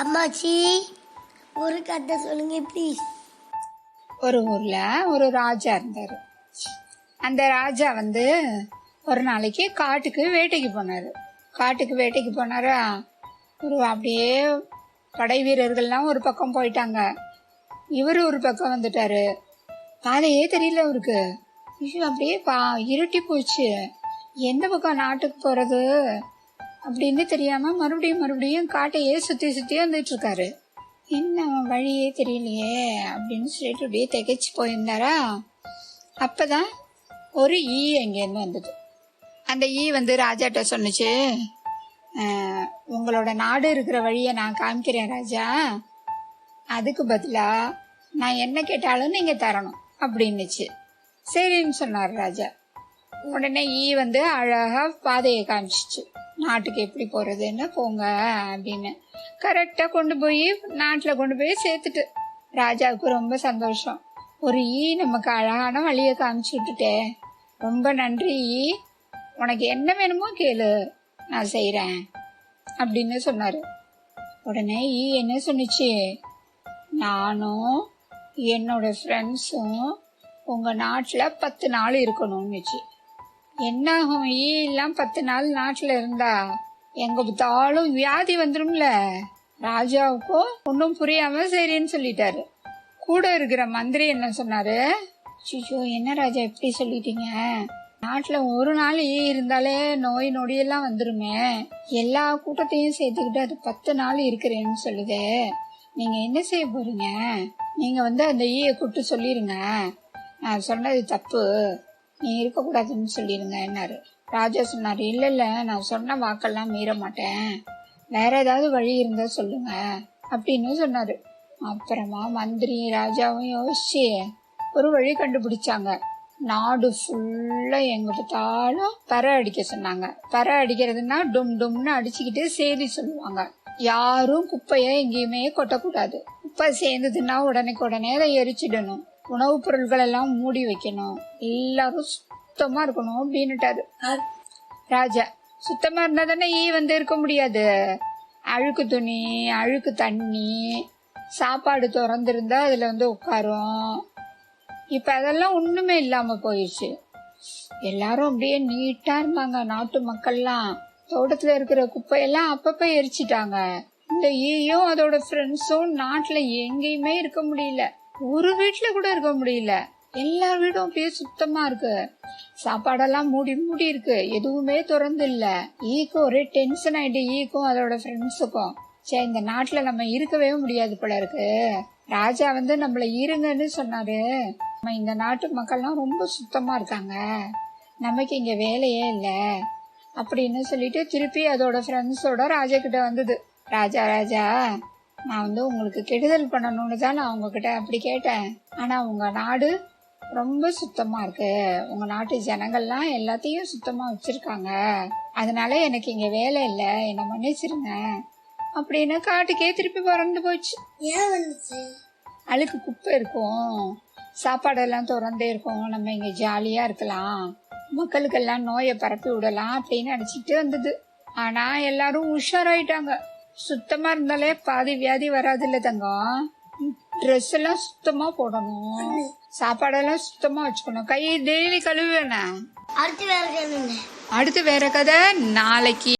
அம்மாச்சி ஒரு கதை சொல்லுங்க ப்ளீஸ் ஒரு ஊர்ல ஒரு ராஜா இருந்தார். அந்த ராஜா வந்து ஒரு நாளைக்கு காட்டுக்கு வேட்டைக்கு போனார். காட்டுக்கு வேட்டைக்கு போனாரா? ஒரு அப்படியே படை வீரர்கள்லாம் ஒரு பக்கம் போயிட்டாங்க. இவர் ஒரு பக்கம் வந்துட்டாரு. பாதையே தெரியல அவருக்கு. ஐயோ அப்படியே பா இருட்டி போச்சு. எந்த பக்கம் நாட்டுக்கு போகிறது அப்படின்னு தெரியாம மறுபடியும் மறுபடியும் காட்டையே சுத்தி சுத்தி வந்துட்டு இருக்காரு. என்ன வழியே தெரியலையே அப்படின்னு சொல்லிட்டு அப்படியே திகைச்சு போயிருந்தாரா? அப்பதான் ஒரு ஈ அங்கேருந்து வந்தது. அந்த ஈ வந்து ராஜாட்ட சொன்னுச்சு உங்களோட நாடு இருக்கிற வழியை நான் காமிக்கிறேன் ராஜா. அதுக்கு பதிலா நான் என்ன கேட்டாலும் நீங்க தரணும் அப்படின்னுச்சு. சரின்னு சொன்னார் ராஜா. உடனே ஈ வந்து அழகா பாதையை காமிச்சிச்சு. நாட்டுக்கு எப்படி போகிறதுன்னா போங்க அப்படின்னு. கரெக்டாக கொண்டு போய் நாட்டில் கொண்டு போய் சேர்த்துட்டு. ராஜாவுக்கு ரொம்ப சந்தோஷம். ஒரு ஈ நமக்கு அழகான வழியை காமிச்சு விட்டுட்டே. ரொம்ப நன்றி ஈ. உனக்கு என்ன வேணுமோ கேளு. நான் செய்கிறேன் அப்படின்னு சொன்னார். உடனே ஈ என்ன சொன்னிச்சு? நானும் என்னோட ஃப்ரெண்ட்ஸும் உங்கள் நாட்டில் பத்து நாள் இருக்கணும்னுச்சு என்ன ஆகும் ஈ எல்லாம் பத்து நாள் நாட்டுல இருந்தா எங்க பார்த்தாலும் வியாதி வந்துரும்ல. ராஜாவுக்கும் ஒன்றும் புரியாம சரின்னு சொல்லிட்டாரு. கூட இருக்கிற மந்திரி என்ன சொன்னாரு? சிச்சோ என்ன ராஜா எப்படி சொல்லிட்டீங்க? நாட்டுல ஒரு நாள் ஈ இருந்தாலே நோய் நொடியெல்லாம் வந்துருமே. எல்லா கூட்டத்தையும் சேர்த்துக்கிட்டு அது பத்து நாள் இருக்கிறேன்னு சொல்லுது. நீங்க என்ன செய்ய போறீங்க? நீங்க வந்து அந்த ஈயை கூப்பிட்டு சொல்லிருங்க. நான் சொன்னது தப்பு. நீ இருக்கக்கூடாதுன்னு சொல்லிடுங்க என்னாரு ராஜா சொன்னார் இல்லை இல்லை நான் சொன்ன வாக்கெல்லாம் மீற மாட்டேன். வேற ஏதாவது வழி இருந்தால் சொல்லுங்க அப்படின்னு சொன்னார். அப்புறமா மந்திரி ராஜாவும் யோசிச்சு ஒரு வழி கண்டுபிடிச்சாங்க. நாடு ஃபுல்லாக எங்க பார்த்தாலும் பறை அடிக்க சொன்னாங்க. பறை அடிக்கிறதுனா டும் டும்னு அடிச்சுக்கிட்டு செய்தி சொல்லுவாங்க. யாரும் குப்பையை எங்கேயுமே கொட்டக்கூடாது. குப்பை சேர்ந்ததுன்னா உடனே உடனே அதை எரிச்சிடணும். உணவுப் பொருட்கள் எல்லாம் மூடி வைக்கணும். எல்லாரும் சுத்தமா இருக்கணும் அப்படின்னுட்டாரு. ராஜா. சுத்தமா இருந்தா தானே ஈ வந்து இருக்க முடியாது. அழுக்கு துணி அழுக்கு தண்ணி சாப்பாடு திறந்திருந்தா அதுல வந்து உட்காரும். இப்ப அதெல்லாம் ஒண்ணுமே இல்லாம போயிடுச்சு எல்லாரும் அப்படியே நீட்டா இருந்தாங்க நாட்டு மக்கள்லாம். தோட்டத்துல இருக்கிற குப்பையெல்லாம் அப்பப்ப எரிச்சிட்டாங்க. இந்த ஈயும் அதோட ஃப்ரெண்ட்ஸும் நாட்டுல எங்கேயுமே இருக்க முடியல. ஒரு வீட்டுல கூட இருக்க முடியல. எல்லா வீடும் அப்படியே சுத்தமா இருக்கு. சாப்பாடெல்லாம் மூடி மூடி இருக்கு. எதுவுமே திறந்து இல்ல. ஈக்கும் ஒரே டென்ஷன் ஆயிட்டு ஈக்கும் அதோட ஃப்ரெண்ட்ஸுக்கும் சே இந்த நாட்டுல நம்ம இருக்கவே முடியாது போல இருக்கு. ராஜா வந்து நம்மள இருங்கன்னு சொன்னாரு. நம்ம இந்த நாட்டு மக்கள்லாம் ரொம்ப சுத்தமா இருக்காங்க. நமக்கு இங்க வேலையே இல்லை. அப்படின்னு சொல்லிட்டு திருப்பி அதோட ஃப்ரெண்ட்ஸோட ராஜா கிட்ட வந்தது. ராஜா ராஜா நான் வந்து உங்களுக்கு கெடுதல் பண்ணணும்னு தான் நான் உங்ககிட்ட அப்படி கேட்டேன். ஆனா உங்க நாடு ரொம்ப சுத்தமா இருக்கு. உங்க நாட்டு ஜனங்கள்லாம் எல்லாத்தையும் சுத்தமா வச்சிருக்காங்க. அதனால எனக்கு இங்க வேலை இல்ல. என்ன மன்னிச்சிருங்க. அப்படின்னு காட்டுக்கே திருப்பி பறந்து போச்சு. ஏன் வந்துச்சு? அழுக்கு குப்பை இருக்கும். சாப்பாடெல்லாம் திறந்தே இருக்கும். நம்ம இங்க ஜாலியா இருக்கலாம். மக்களுக்கெல்லாம் நோயை பரப்பி விடலாம் அப்படின்னு நினைச்சிட்டு வந்தது. ஆனா எல்லாரும் உஷாராயிட்டாங்க. சுத்தமா இருந்தாலே பாதி வியாதி வராது இல்ல தங்கம் ட்ரெஸ் எல்லாம் சுத்தமா போடணும். சாப்பாடெல்லாம் சுத்தமா வச்சுக்கணும். கை டெய்லி கழுவேண்ணா அடுத்து வேற கேளுங்க. அடுத்து வேற கதை. நாளைக்கு